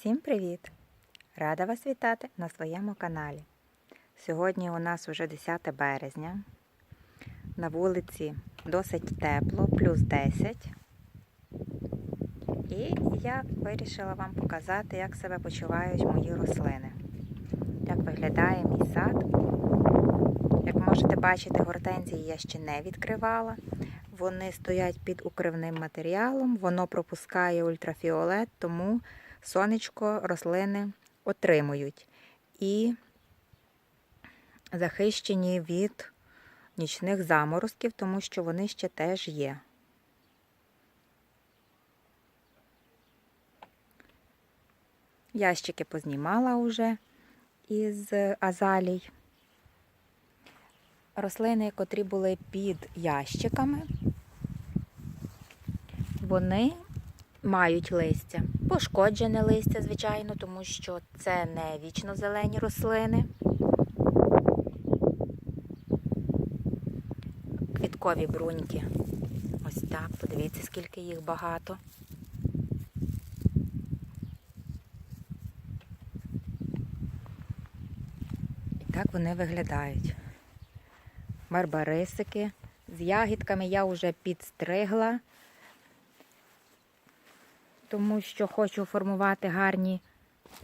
Всім привіт! Рада вас вітати на своєму каналі. Сьогодні у нас вже 10 березня. На вулиці досить тепло, плюс 10. І я вирішила вам показати, як себе почувають мої рослини. Як виглядає мій сад. Як можете бачити, гортензії я ще не відкривала. Вони стоять під укривним матеріалом, воно пропускає ультрафіолет, тому сонечко рослини отримують і захищені від нічних заморозків, тому що вони ще теж є. Ящики познімала уже із азалій. Рослини, котрі були під ящиками, вони мають листя. Пошкоджене листя, звичайно, тому що це не вічно зелені рослини. Квіткові бруньки. Ось так, подивіться, скільки їх багато. І так вони виглядають. Барбарисики. З ягідками я вже підстригла тому що хочу формувати гарні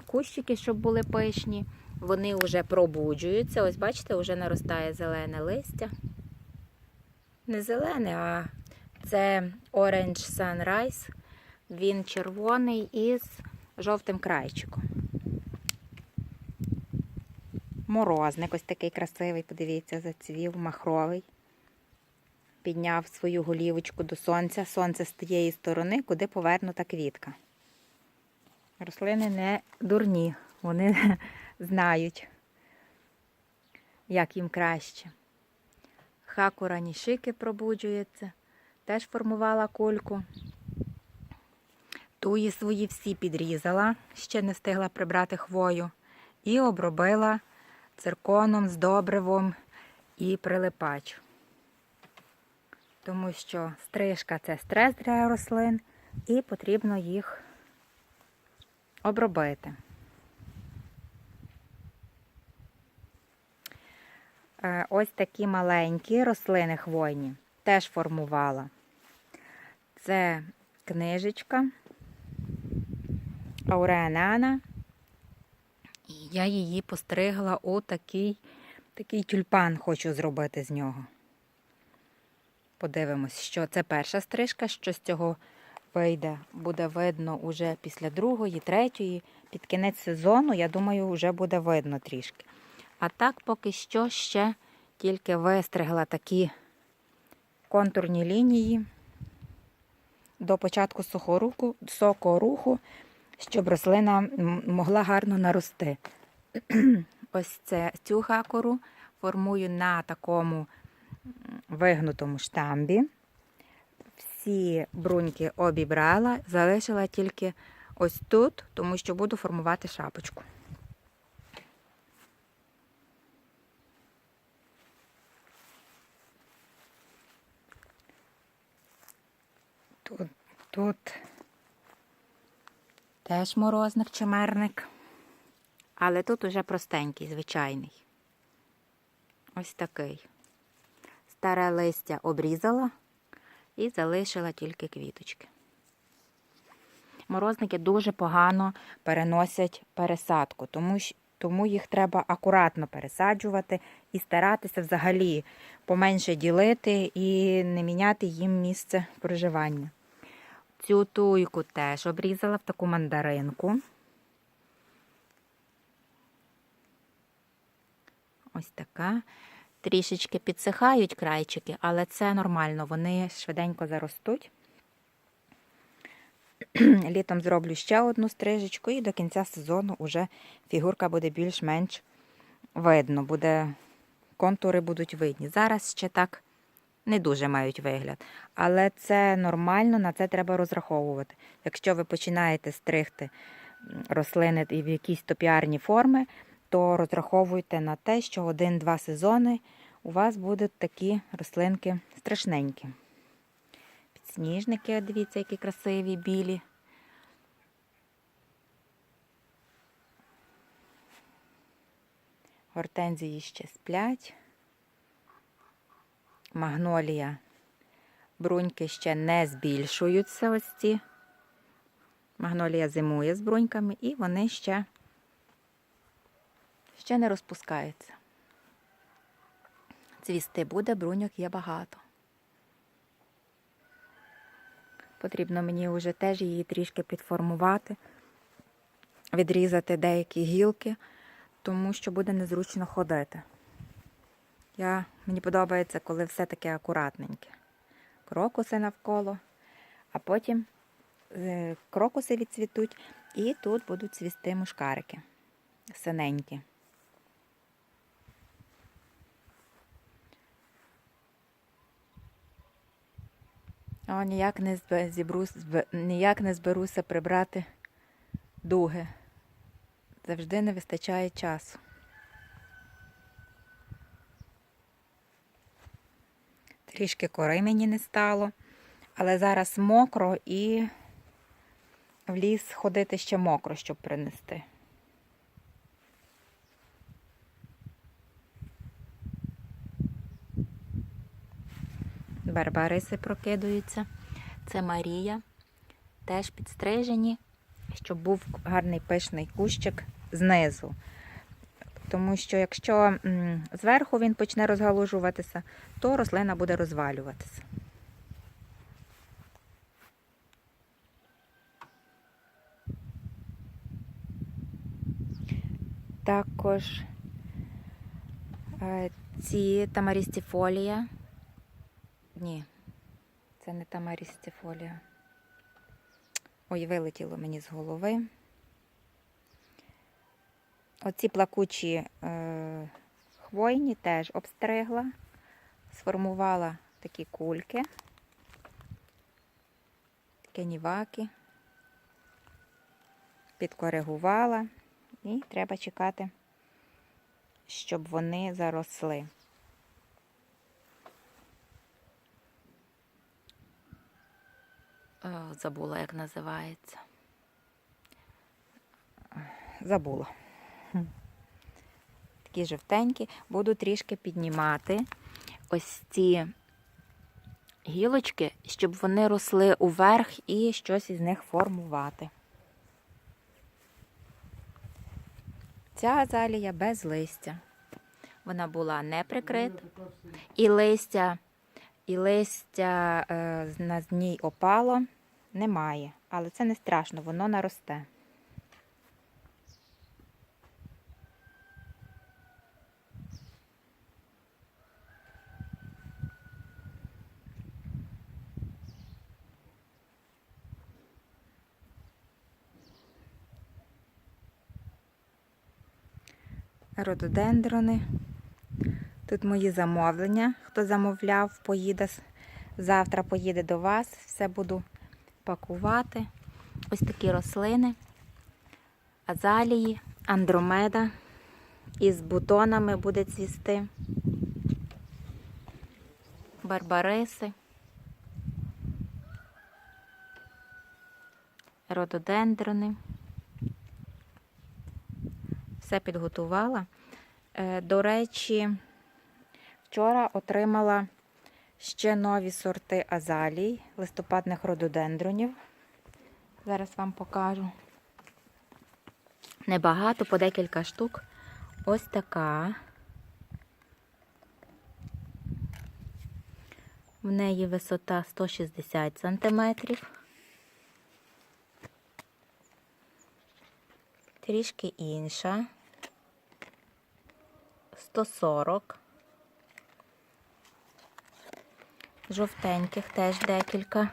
кущики, щоб були пишні. Вони вже пробуджуються. Ось, бачите, вже наростає зелене листя. Не зелене, а це Orange Sunrise. Він червоний із жовтим крайчиком. Морозник ось такий красивий, подивіться, зацвів, махровий підняв свою голівочку до сонця. Сонце з тієї сторони, куди повернута квітка. Рослини не дурні, вони знають, як їм краще. Хакура нішики пробуджується, теж формувала кульку. Туї свої всі підрізала, ще не встигла прибрати хвою, і обробила цирконом з добривом і прилипач тому що стрижка це стрес для рослин і потрібно їх обробити. Е, ось такі маленькі рослини хвойні теж формувала. Це книжечка Ауреанана. І я її постригла у такий, такий тюльпан хочу зробити з нього. Подивимось, що це перша стрижка, що з цього вийде, буде видно уже після другої, третьої, під кінець сезону, я думаю, вже буде видно трішки. А так, поки що ще тільки вистригла такі контурні лінії до початку сухоруху, сокоруху, щоб рослина могла гарно нарости. Ось це цю хакору формую на такому вигнутому штамбі. Всі бруньки обібрала, залишила тільки ось тут, тому що буду формувати шапочку. Тут, тут теж морозник чимерник, але тут уже простенький, звичайний. Ось такий. Старе листя обрізала і залишила тільки квіточки. Морозники дуже погано переносять пересадку, тому тому їх треба акуратно пересаджувати і старатися взагалі поменше ділити і не міняти їм місце проживання. Цю туйку теж обрізала в таку мандаринку. Ось така. Трішечки підсихають крайчики, але це нормально, вони швиденько заростуть. Літом зроблю ще одну стрижечку і до кінця сезону вже фігурка буде більш-менш видно, буде, контури будуть видні. Зараз ще так не дуже мають вигляд. Але це нормально, на це треба розраховувати. Якщо ви починаєте стригти рослини в якісь топіарні форми, то розраховуйте на те, що один-два сезони у вас будуть такі рослинки страшненькі. Підсніжники, дивіться, які красиві, білі. Гортензії ще сплять. Магнолія. Бруньки ще не збільшуються ось ці. Магнолія зимує з бруньками, і вони ще ще не розпускаються. Цвісти буде, бруньок є багато. Потрібно мені вже теж її трішки підформувати, відрізати деякі гілки, тому що буде незручно ходити. Я, мені подобається, коли все таке акуратненьке. Крокуси навколо, а потім е, крокуси відцвітуть, і тут будуть цвісти мушкарики синенькі. О, ніяк не, зібру, ніяк не зберуся прибрати дуги. Завжди не вистачає часу. Трішки кори мені не стало, але зараз мокро і в ліс ходити ще мокро, щоб принести. Барбариси прокидаються. Це Марія. Теж підстрижені, щоб був гарний пишний кущик знизу. Тому що якщо зверху він почне розгалужуватися, то рослина буде розвалюватися. Також е, ці тамарістіфолія. Ні, це не тамарістіфолія. Ой, вилетіло мені з голови. Оці плакучі е, хвойні теж обстригла, сформувала такі кульки, такі ніваки, підкоригувала і треба чекати, щоб вони заросли. Забула, як називається. Забула. Такі жовтенькі. Буду трішки піднімати ось ці гілочки, щоб вони росли уверх і щось із них формувати. Ця азалія без листя. Вона була не прикрита. І листя, і листя е, на ній опало немає. Але це не страшно, воно наросте. Рододендрони. Тут мої замовлення. Хто замовляв, поїде завтра поїде до вас. Все буду пакувати. Ось такі рослини, азалії, андромеда. Із бутонами буде цвісти. Барбариси. Рододендрони. Все підготувала. Е, До речі, вчора отримала ще нові сорти азалій, листопадних рододендронів. Зараз вам покажу. Небагато, по декілька штук. Ось така. В неї висота 160 сантиметрів. Трішки інша. 140. Жовтеньких теж декілька.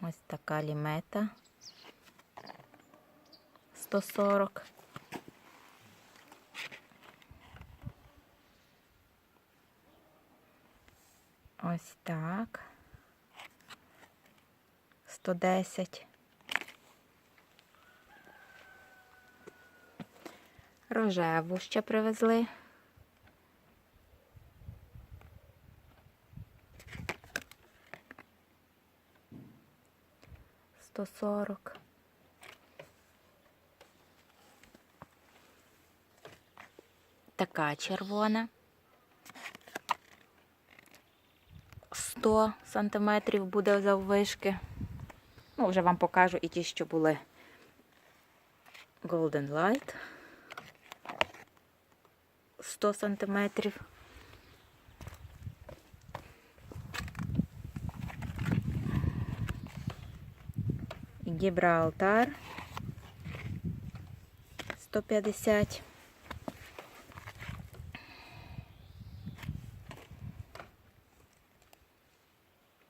Ось така лімета. 140. Ось так. 110. Рожеву ще привезли. Сто сорок. така червона. 100 сантиметрів буде заввишки. Ну, вже вам покажу і ті, що були Golden Light. 100 сантиметрів. Гібралтар 150.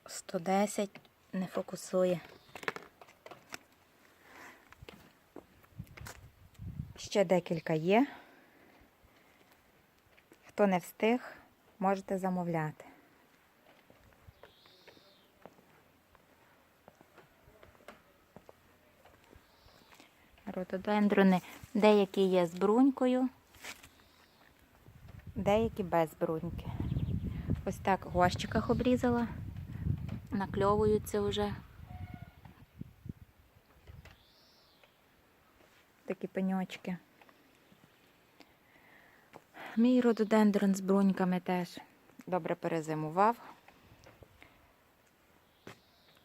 Сто десять не фокусує. Ще декілька є. Хто не встиг, можете замовляти. Рододендрони деякі є з брунькою, деякі без бруньки. Ось так в горщиках обрізала, накльовуються вже. Такі пеньочки. Мій рододендрон з бруньками теж добре перезимував.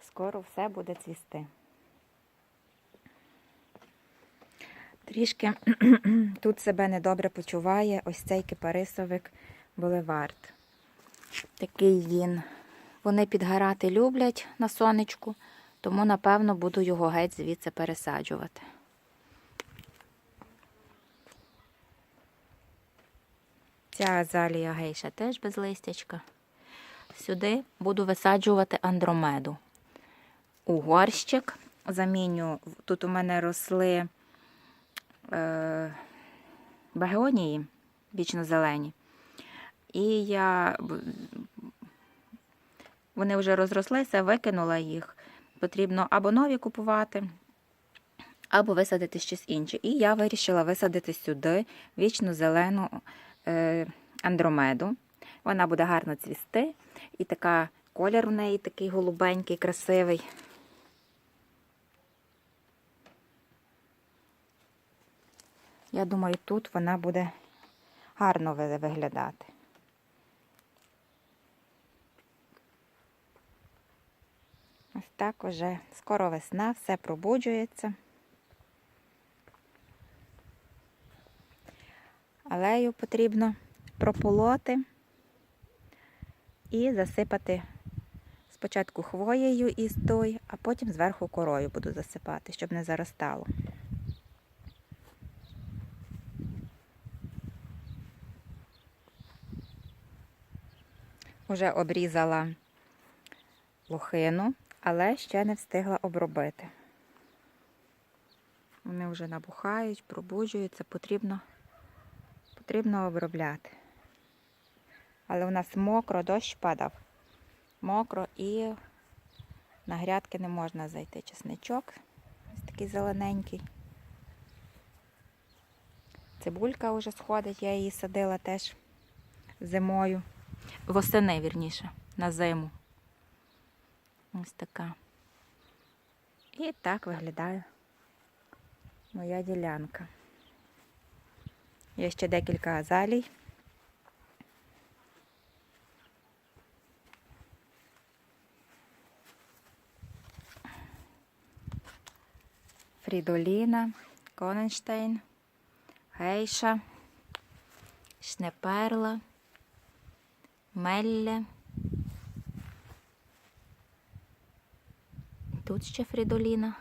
Скоро все буде цвісти. Трішки тут себе недобре почуває ось цей кипарисовик Булевард. Такий він. Вони підгорати люблять на сонечку, тому, напевно, буду його геть звідси пересаджувати. Ця азалія гейша теж без листячка. Сюди буду висаджувати андромеду. У горщик заміню. Тут у мене росли е, багеонії вічно-зелені. І я вони вже розрослися, викинула їх. Потрібно або нові купувати, або висадити щось інше. І я вирішила висадити сюди вічно зелену е, андромеду. Вона буде гарно цвісти. І така колір у неї такий голубенький, красивий. Я думаю, тут вона буде гарно виглядати. Ось так уже скоро весна, все пробуджується. Алею потрібно прополоти і засипати спочатку хвоєю із той, а потім зверху корою буду засипати, щоб не заростало. Уже обрізала лохину, але ще не встигла обробити. Вони вже набухають, пробуджуються, потрібно, потрібно обробляти. Але у нас мокро, дощ падав. Мокро і на грядки не можна зайти. Чесничок, ось такий зелененький. Цибулька вже сходить, я її садила теж зимою. Восени, вірніше, на зиму. Ось така. І так виглядає моя ділянка. Є ще декілька азалій. Фрідоліна, Коненштейн, Гейша, Шнеперла, Мелле. Тут ще Фрідоліна.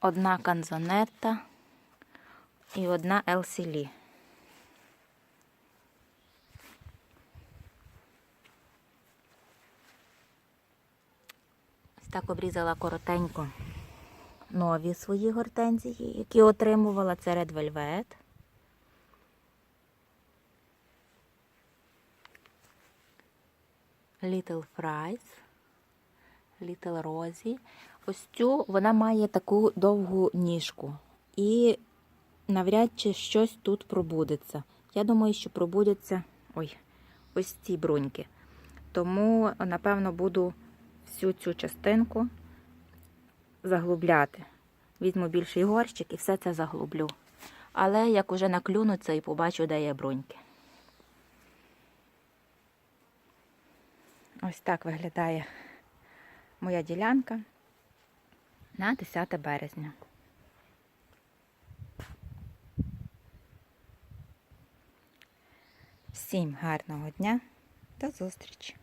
Одна канзонетта і одна Елсілі. Ось так обрізала коротенько нові свої гортензії, які отримувала. Це Red Velvet. Little Fries, Little Rosie. Ось цю вона має таку довгу ніжку. І навряд чи щось тут пробудеться. Я думаю, що пробудеться ой, ось ці бруньки. Тому, напевно, буду всю цю частинку заглубляти. візьму більший горщик і все це заглублю. Але як уже наклюнуться і побачу, де є бруньки. Ось так виглядає моя ділянка на 10 березня. Всім гарного дня. До зустрічі!